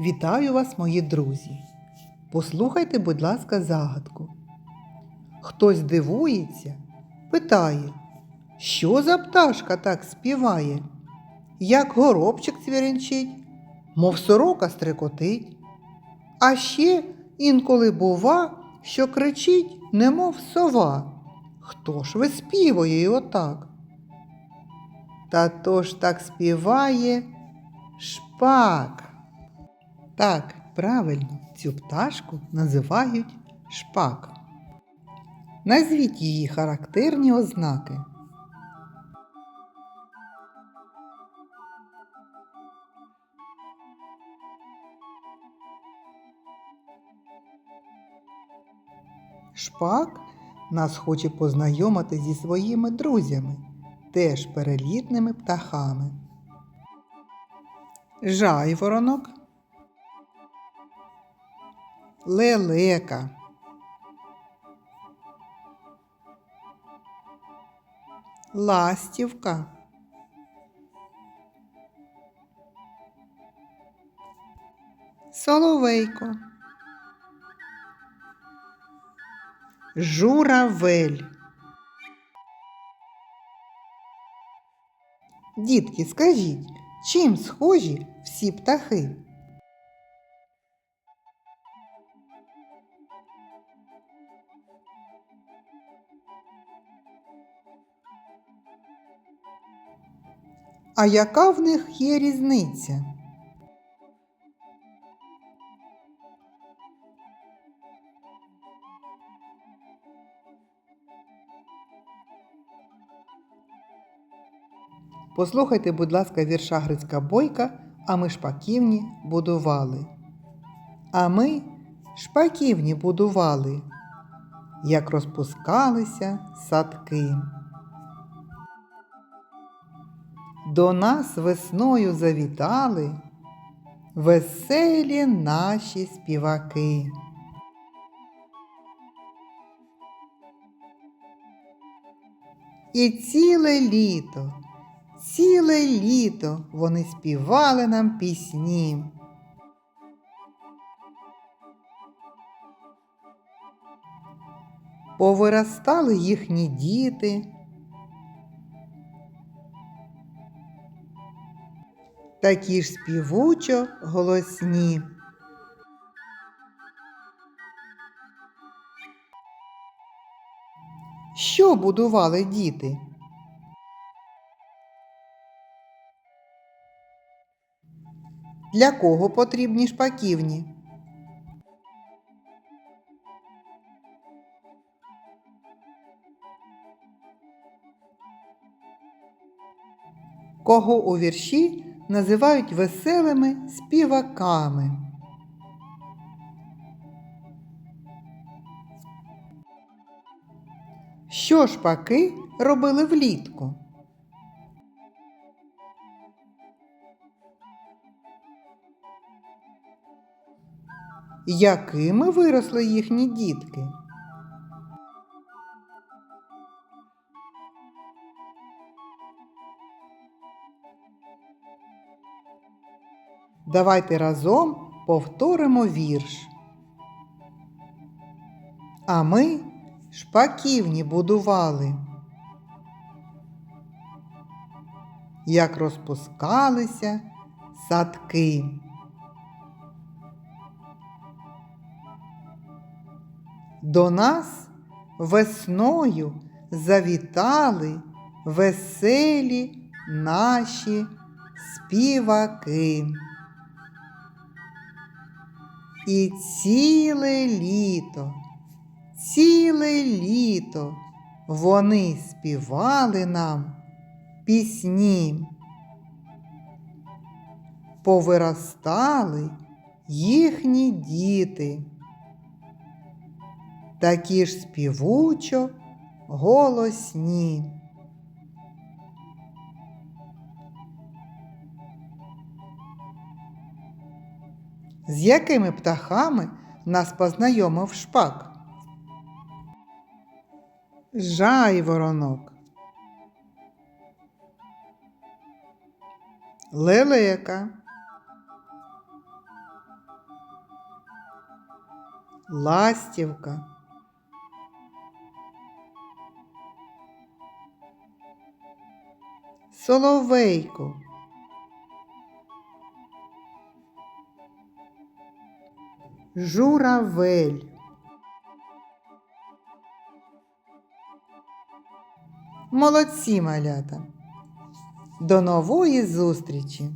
Вітаю вас, мої друзі. Послухайте, будь ласка, загадку. Хтось дивується, питає, що за пташка так співає, як горобчик цвіренчить, мов сорока стрекотить. А ще інколи бува, що кричить, немов сова. Хто ж виспівує отак? Та то ж так співає шпак. Так, правильно, цю пташку називають шпак. Назвіть її характерні ознаки. Шпак нас хоче познайомити зі своїми друзями, теж перелітними птахами. Жайворонок, лелека, ластівка, соловейко, журавель. Дітки, скажіть, чим схожі всі птахи? А яка в них є різниця? Послухайте, будь ласка, вірша Грицька Бойка, а ми шпаківні будували. А ми шпаківні будували, як розпускалися садки. До нас весною завітали веселі наші співаки. І ціле літо, ціле літо вони співали нам пісні. Повиростали їхні діти. Такі ж співучо голосні. Що будували діти? Для кого потрібні шпаківні? Кого у вірші називають веселими співаками? Що шпаки робили влітку? Якими виросли їхні дітки? Давайте разом повторимо вірш. А ми шпаківні будували. Як розпускалися садки. До нас весною завітали веселі наші співаки. І ціле літо, ціле літо вони співали нам пісні. Повиростали їхні діти такі ж співучо голосні. З якими птахами нас познайомив шпак? Жайворонок, лелека, ластівка, соловейко, журавель. Молодці малята! До нової зустрічі!